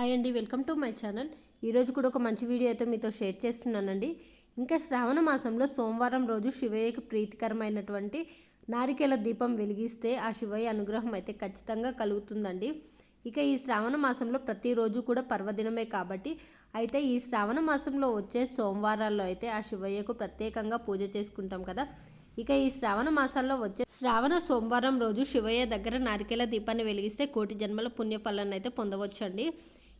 Hi అండి welcome to my channel ఈరోజు కూడా ఒక మంచి వీడియో అయితే మీతో షేర్ చేస్తున్నానండి. ఇంకా శ్రావణ మాసంలో సోమవారం రోజు శివయ్యకు ప్రీతికరమైనటువంటి నారికేల దీపం వెలిగిస్తే ఆ శివయ్య అనుగ్రహం అయితే ఖచ్చితంగా కలుగుతుందండి. ఇక ఈ శ్రావణ మాసంలో ప్రతిరోజు కూడా పర్వదినమే కాబట్టి అయితే ఈ శ్రావణ మాసంలో వచ్చే సోమవారాల్లో అయితే ఆ శివయ్యకు ప్రత్యేకంగా పూజ చేసుకుంటాం కదా. ఇక ఈ శ్రావణ మాసాల్లో వచ్చే శ్రావణ సోమవారం రోజు శివయ్య దగ్గర నారికేల దీపాన్ని వెలిగిస్తే కోటి జన్మల పుణ్యఫలాన్ని అయితే పొందవచ్చండి.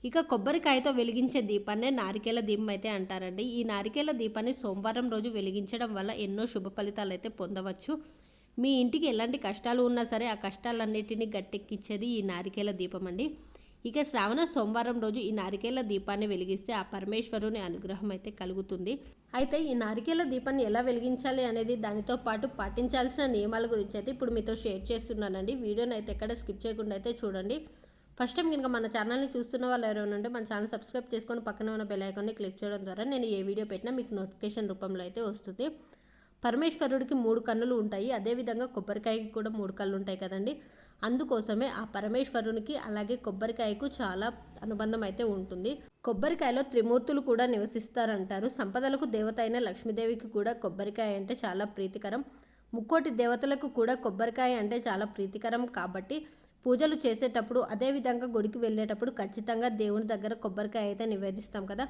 ఇక కొబ్బరికాయతో వెలిగించే దీపాన్నే నారికేల దీపం అయితే అంటారండి. ఈ నారికేల దీపాన్ని సోమవారం రోజు వెలిగించడం వల్ల ఎన్నో శుభ ఫలితాలు అయితే పొందవచ్చు. మీ ఇంటికి ఎలాంటి కష్టాలు ఉన్నా సరే ఆ కష్టాలన్నిటినీ గట్టెక్కించేది ఈ నారికేల దీపం అండి. ఇక శ్రావణ సోమవారం రోజు ఈ నారికేల దీపాన్ని వెలిగిస్తే ఆ పరమేశ్వరుని అనుగ్రహం అయితే కలుగుతుంది. అయితే ఈ నారికేల దీపాన్ని ఎలా వెలిగించాలి అనేది దానితో పాటు పాటించాల్సిన నియమాల గురించి అయితే ఇప్పుడు మీతో షేర్ చేస్తున్నానండి. వీడియోని అయితే ఎక్కడ స్కిప్ చేయకుండా అయితే చూడండి. ఫస్ట్ టైం కనుక మన ఛానల్ని చూస్తున్న వాళ్ళు ఎవరైనా ఉంటే మన ఛానల్ సబ్స్క్రైబ్ చేసుకొని పక్కన ఉన్న బెల్ ఐకాన్ని క్లిక్ చేయడం ద్వారా నేను ఏ వీడియో పెట్టినా మీకు నోటిఫికేషన్ రూపంలో అయితే వస్తుంది. పరమేశ్వరుడికి మూడు కన్నులు ఉంటాయి. అదేవిధంగా కొబ్బరికాయకి కూడా మూడు కళ్ళు ఉంటాయి కదండి. అందుకోసమే ఆ పరమేశ్వరునికి అలాగే కొబ్బరికాయకు చాలా అనుబంధం అయితే ఉంటుంది. కొబ్బరికాయలో త్రిమూర్తులు కూడా నివసిస్తారంటారు. సంపదలకు దేవత అయిన లక్ష్మీదేవికి కూడా కొబ్బరికాయ అంటే చాలా ప్రీతికరం. ముక్కోటి దేవతలకు కూడా కొబ్బరికాయ అంటే చాలా ప్రీతికరం కాబట్టి పూజలు చేసేటప్పుడు అదేవిధంగా గుడికి వెళ్ళేటప్పుడు ఖచ్చితంగా దేవుని దగ్గర కొబ్బరికాయ అయితే నివేదిస్తాం కదా.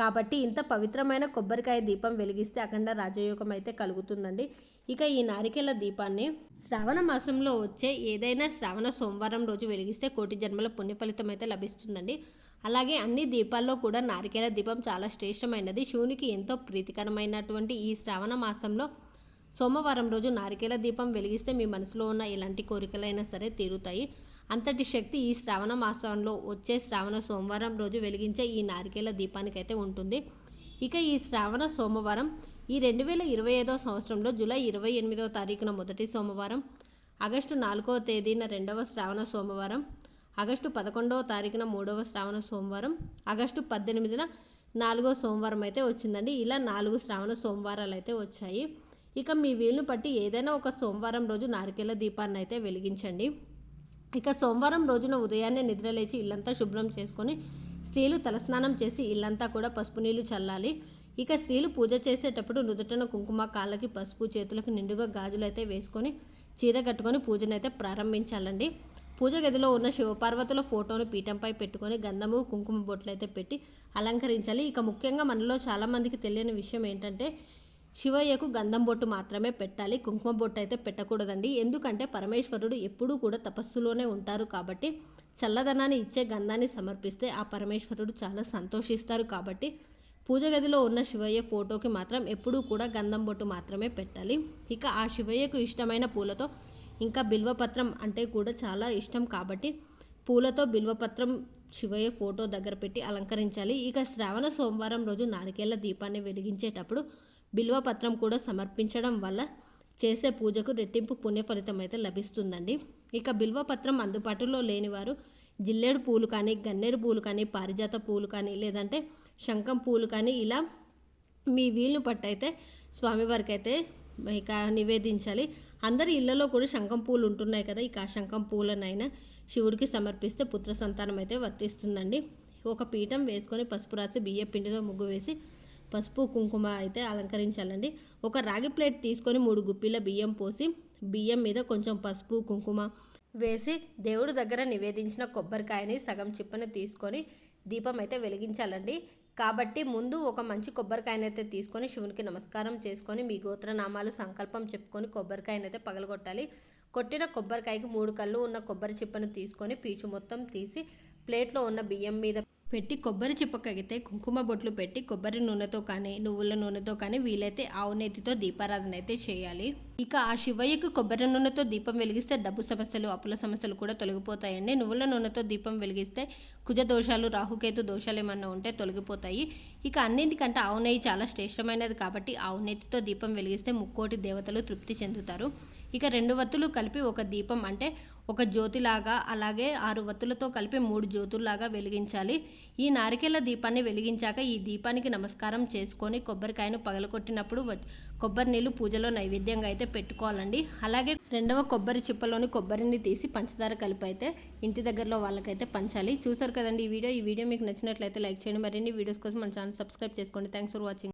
కాబట్టి ఇంత పవిత్రమైన కొబ్బరికాయ దీపం వెలిగిస్తే అఖండ రాజయోగం అయితే కలుగుతుందండి. ఇక ఈ నారికేల దీపాన్ని శ్రావణ మాసంలో వచ్చే ఏదైనా శ్రావణ సోమవారం రోజు వెలిగిస్తే కోటి జన్మల పుణ్య ఫలితం అయితే లభిస్తుందండి. అలాగే అన్ని దీపాల్లో కూడా నారికేల దీపం చాలా శ్రేష్టమైనది. శివునికి ఎంతో ప్రీతికరమైనటువంటి ఈ శ్రావణ మాసంలో సోమవారం రోజు నారికేల దీపం వెలిగిస్తే మీ మనసులో ఉన్న ఎలాంటి కోరికలైనా సరే తీరుతాయి. అంతటి శక్తి ఈ శ్రావణ మాసంలో వచ్చే శ్రావణ సోమవారం రోజు వెలిగించే ఈ నారికేల దీపానికైతే ఉంటుంది. ఇక ఈ శ్రావణ సోమవారం ఈ రెండు వేల ఇరవై ఐదో సంవత్సరంలో జూలై ఇరవై ఎనిమిదవ తారీఖున మొదటి సోమవారం ఆగస్టు నాలుగవ తేదీన రెండవ శ్రావణ సోమవారం ఆగస్టు పదకొండవ తారీఖున మూడవ శ్రావణ సోమవారం ఆగస్టు పద్దెనిమిదిన నాలుగో సోమవారం అయితే వచ్చిందండి. ఇలా నాలుగు శ్రావణ సోమవారాలు అయితే వచ్చాయి. ఇక మీ వీలును బట్టి ఏదైనా ఒక సోమవారం రోజు నారికేల దీపాన్ని అయితే వెలిగించండి. ఇక సోమవారం రోజున ఉదయాన్నే నిద్రలేచి ఇల్లంతా శుభ్రం చేసుకొని స్త్రీలు తలస్నానం చేసి ఇల్లంతా కూడా పసుపు నీళ్ళు చల్లాలి. ఇక స్త్రీలు పూజ చేసేటప్పుడు నుదుటన కుంకుమ కాళ్ళకి పసుపు చేతులకు నిండుగా గాజులు అయితే వేసుకొని చీర కట్టుకొని పూజనైతే ప్రారంభించాలండి. పూజ గదిలో ఉన్న శివపార్వతుల ఫోటోను పీఠంపై పెట్టుకొని గంధము కుంకుమ బొట్లు అయితే పెట్టి అలంకరించాలి. ఇక ముఖ్యంగా మనలో చాలామందికి తెలియని విషయం ఏంటంటే శివయ్యకు గంధం బొట్టు మాత్రమే పెట్టాలి. కుంకుమ బొట్టు అయితే పెట్టకూడదండి. ఎందుకంటే పరమేశ్వరుడు ఎప్పుడూ కూడా తపస్సులోనే ఉంటారు కాబట్టి చల్లదనాన్ని ఇచ్చే గంధాన్ని సమర్పిస్తే ఆ పరమేశ్వరుడు చాలా సంతోషిస్తారు కాబట్టి పూజ గదిలో ఉన్న శివయ్య ఫోటోకి మాత్రం ఎప్పుడూ కూడా గంధం బొట్టు మాత్రమే పెట్టాలి. ఇక ఆ శివయ్యకు ఇష్టమైన పూలతో ఇంకా బిల్వపత్రం అంటే కూడా చాలా ఇష్టం కాబట్టి పూలతో బిల్వపత్రం శివయ్య ఫోటో దగ్గర పెట్టి అలంకరించాలి. ఇక శ్రావణ సోమవారం రోజు నారికేళ్ళ దీపాన్ని వెలిగించేటప్పుడు బిల్వపత్రం కూడా సమర్పించడం వల్ల చేసే పూజకు రెట్టింపు పుణ్య ఫలితం అయితే లభిస్తుందండి. ఇక బిల్వపత్రం అందుబాటులో లేనివారు జిల్లేడు పూలు కానీ గన్నేరు పూలు కానీ పారిజాత పూలు కానీ లేదంటే శంఖం పూలు కానీ ఇలా మీ వీలును పట్టయితే స్వామివారికి అయితే ఇక నివేదించాలి. అందరి ఇళ్ళలో కూడా శంఖం పూలు ఉంటున్నాయి కదా ఇక ఆ శంఖం పూలనైనా శివుడికి సమర్పిస్తే పుత్ర సంతానం అయితే వర్తిస్తుందండి. ఒక పీఠం వేసుకొని పసుపు రాసి బియ్య పిండితో ముగ్గు వేసి పసుపు కుంకుమ అయితే అలంకరించాలండి. ఒక రాగి ప్లేట్ తీసుకొని మూడు గుప్పిల బియ్యం పోసి బియ్యం మీద కొంచెం పసుపు కుంకుమ వేసి దేవుడి దగ్గర నివేదించిన కొబ్బరికాయని సగం చిప్పని తీసుకొని దీపం అయితే వెలిగించాలండి. కాబట్టి ముందు ఒక మంచి కొబ్బరికాయనైతే తీసుకొని శివునికి నమస్కారం చేసుకొని మీ గోత్రనామాలు సంకల్పం చెప్పుకొని కొబ్బరికాయనైతే పగలగొట్టాలి. కొట్టిన కొబ్బరికాయకి మూడు కళ్ళు ఉన్న కొబ్బరి చిప్పను తీసుకొని పీచు మొత్తం తీసి ప్లేట్లో ఉన్న బియ్యం మీద పెట్టి కొబ్బరి చిప్పకగితే కుంకుమ బొట్లు పెట్టి కొబ్బరి నూనెతో కానీ నువ్వుల నూనెతో కానీ వీలైతే ఆవు నేతితో దీపారాధన అయితే చేయాలి. ఇక ఆ శివయ్యకు కొబ్బరి నూనెతో దీపం వెలిగిస్తే డబ్బు సమస్యలు అప్పుల సమస్యలు కూడా తొలగిపోతాయండి. నువ్వుల నూనెతో దీపం వెలిగిస్తే కుజ దోషాలు రాహుకేతు దోషాలు ఏమన్నా ఉంటే తొలగిపోతాయి. ఇక అన్నింటికంటే ఆవు నెయ్యి చాలా శ్రేష్టమైనది కాబట్టి ఆవు నెయ్యితో దీపం వెలిగిస్తే ముక్కోటి దేవతలు తృప్తి చెందుతారు. ఇక రెండు వత్తులు కలిపి ఒక దీపం అంటే ఒక జ్యోతిలాగా అలాగే ఆరు వత్తులతో కలిపి మూడు జ్యోతుల్లాగా వెలిగించాలి. ఈ నారికేల దీపాన్ని వెలిగించాక ఈ దీపానికి నమస్కారం చేసుకొని కొబ్బరికాయను పగలగొట్టినప్పుడు కొబ్బరి నీళ్ళు పూజలో నైవేద్యంగా అయితే పెట్టుకోవాలండి. అలాగే రెండవ కొబ్బరి చిప్పలోని కొబ్బరిని తీసి పంచదార కలిపి అయితే ఇంటి దగ్గరలో వాళ్ళకైతే పంచాలి. చూసారు కదండి ఈ వీడియో. ఈ వీడియో మీకు నచ్చినట్లయితే లైక్ చేయండి. మరిన్ని వీడియోస్ కోసం మన ఛానల్ సబ్స్క్రైబ్ చేసుకోండి. Thanks for watching.